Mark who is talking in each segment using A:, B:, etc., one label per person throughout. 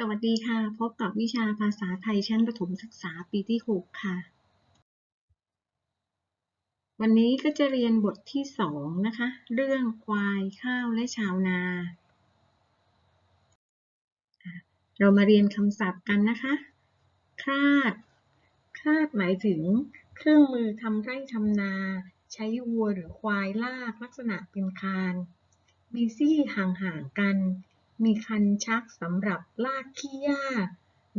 A: สวัสดีค่ะ พบกับวิชาภาษาไทยชั้นประถมศึกษาปีที่ 6 ค่ะ วันนี้ก็จะเรียนบทที่ 2 นะคะ เรื่องควายข้าวและชาวนา เรามาเรียนคำศัพท์กันนะคะ คลาด คลาดหมายถึง เครื่องมือทำไร่ทำนา ใช้วัวหรือควายลากลักษณะเป็นคาน มีซี่ห่างๆกัน มีคันชักสำหรับลากขี้หญ้า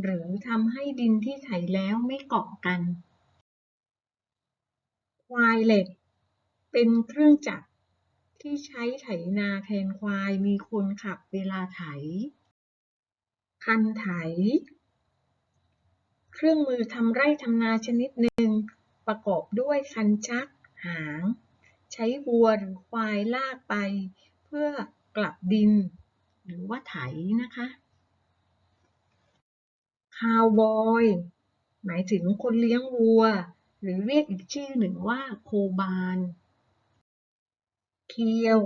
A: หรือทำให้ดินที่ไถแล้วไม่เกาะกัน ควายเหล็ก เป็นเครื่องจักรที่ใช้ไถนาแทนควายมีคนขับเวลาไถ คันไถ เครื่องมือทำไร่ทำนาชนิดหนึ่ง ประกอบด้วยคันชัก หาง ใช้วัวหรือควายลากไป เพื่อกลับดิน หรือว่าไถนะคะคาวบอยหมายถึงคนเลี้ยงวัว หรือเรียกอีกชื่อหนึ่งว่าโคบานเคียว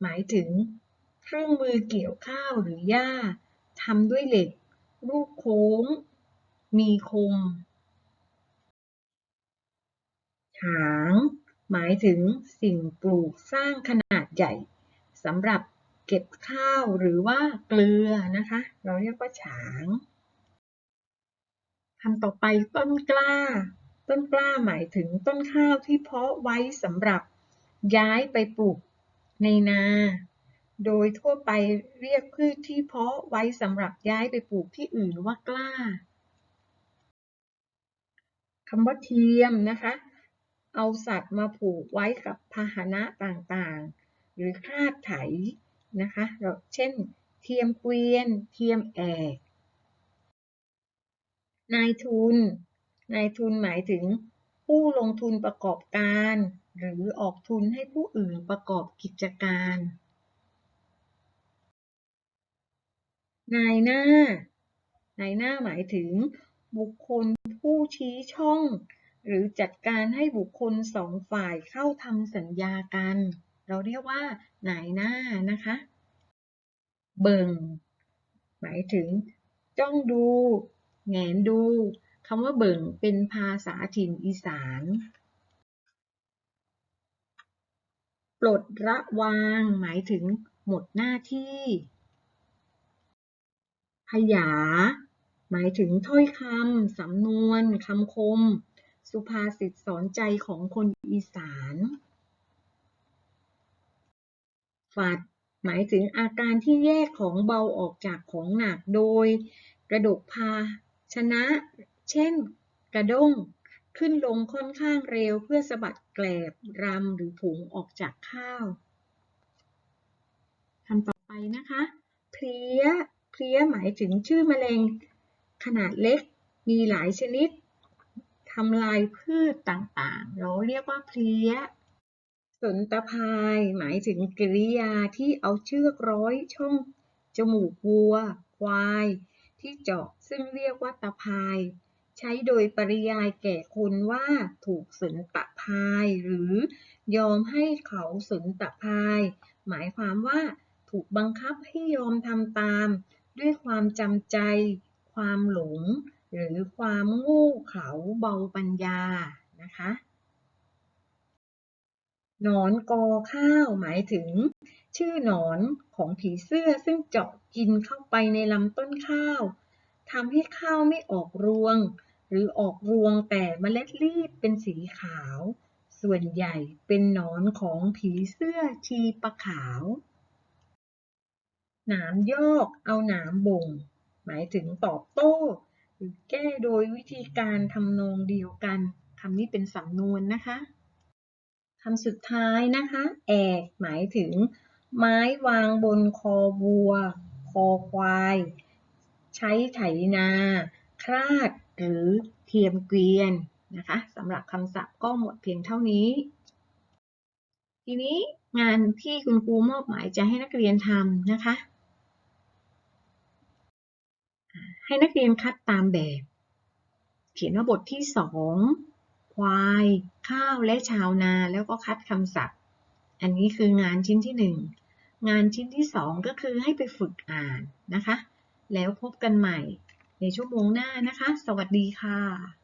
A: หมายถึงเครื่องมือเกี่ยวข้าวหรือหญ้าทำด้วยเหล็ก รูปโค้ง มีคม หาง หมายถึงสิ่งปลูกสร้างขนาดใหญ่สำหรับ เก็บข้าวหรือว่าเกลือนะคะ เราเรียกว่าฉางคำต่อไปต้นกล้า ต้นกล้าหมายถึงต้นข้าวที่เพาะไว้สำหรับย้ายไปปลูกในนา โดยทั่วไปเรียกพืชที่เพาะไว้สำหรับย้ายไปปลูกที่อื่นว่ากล้าคำว่าเทียมนะคะ เอาสัตว์มาผูกไว้กับพาหนะต่างๆ หรือคาดไถ นะคะ เราเช่น เทียมเกวียน เทียมแอกนายทุน นายทุนหมายถึง ผู้ลงทุนประกอบการ หรือออกทุนให้ผู้อื่นประกอบกิจการ นายหน้า นายหน้าหมายถึง บุคคลผู้ชี้ช่อง หรือจัดการให้บุคคลสองฝ่ายเข้าทำสัญญากัน เราเรียกว่านายหน้านะคะ เบิ่ง หมายถึง จ้องดู แงนดูคำว่าเบิ่งเป็นภาษาถิ่นอีสานปลดระวาง หมายถึงหมดหน้าที่ พยา หมายถึงถ้อยคำ สำนวน คำคม สุภาษิตสอนใจของคนอีสาน ฝัดหมายถึงอาการที่แยกของเบาออกจากของหนักโดย กระดกพาชนะ เช่น กระด้ง ขึ้นลงค่อนข้างเร็วเพื่อสะบัดแกลบรำหรือผงออกจากข้าวคำต่อไปนะคะ เพลี้ย เพลี้ยหมายถึงชื่อมแมลงขนาดเล็ก มีหลายชนิดทำลายพืชต่างๆ เราเรียกว่าเพลี้ย สนตะพาย หมายถึงกริยาที่เอาเชือกร้อยช่องจมูกวัว ควาย ที่เจาะซึ่งเรียกว่าตะพาย ใช้โดยปริยายแก่คนว่าถูกสนตะพาย หรือยอมให้เขาสนตะพาย หมายความว่าถูกบังคับให้ยอมทำตาม ด้วยความจำใจ ความหลง หรือความโง่เขลาเบาปัญญานะคะ หนอนกอข้าวหมายถึง ชื่อหนอนของผีเสื้อซึ่งเจาะกินเข้าไปในลำต้นข้าวทำให้ข้าวไม่ออกรวง หรือออกรวงแต่เมล็ดรีบเป็นสีขาว ส่วนใหญ่เป็นหนอนของผีเสื้อชีปะขาว หนามยอกเอาหนามบ่ง หมายถึงตอบโต้ หรือแก้โดยวิธีการทำนองเดียวกันคำนี้เป็นสำนวนนะคะ คำสุดท้ายนะคะ แอกหมายถึง ไม้วางบนคอวัว คอควาย ใช้ไถนา คลาด หรือเทียมเกวียนนะคะสำหรับคำศัพท์ก็หมดเพียงเท่านี้ ทีนี้งานที่คุณครูมอบหมายจะให้นักเรียนทำนะคะ ให้นักเรียนคัดตามแบบ เขียนว่าบทที่สอง ควาย ข้าวและชาวนา แล้วก็คัดคำศัพท์ อันนี้คืองานชิ้นที่หนึ่งงานชิ้นที่สองก็คือให้ไปฝึกอ่านนะคะ แล้วพบกันใหม่ในชั่วโมงหน้านะคะ สวัสดีค่ะ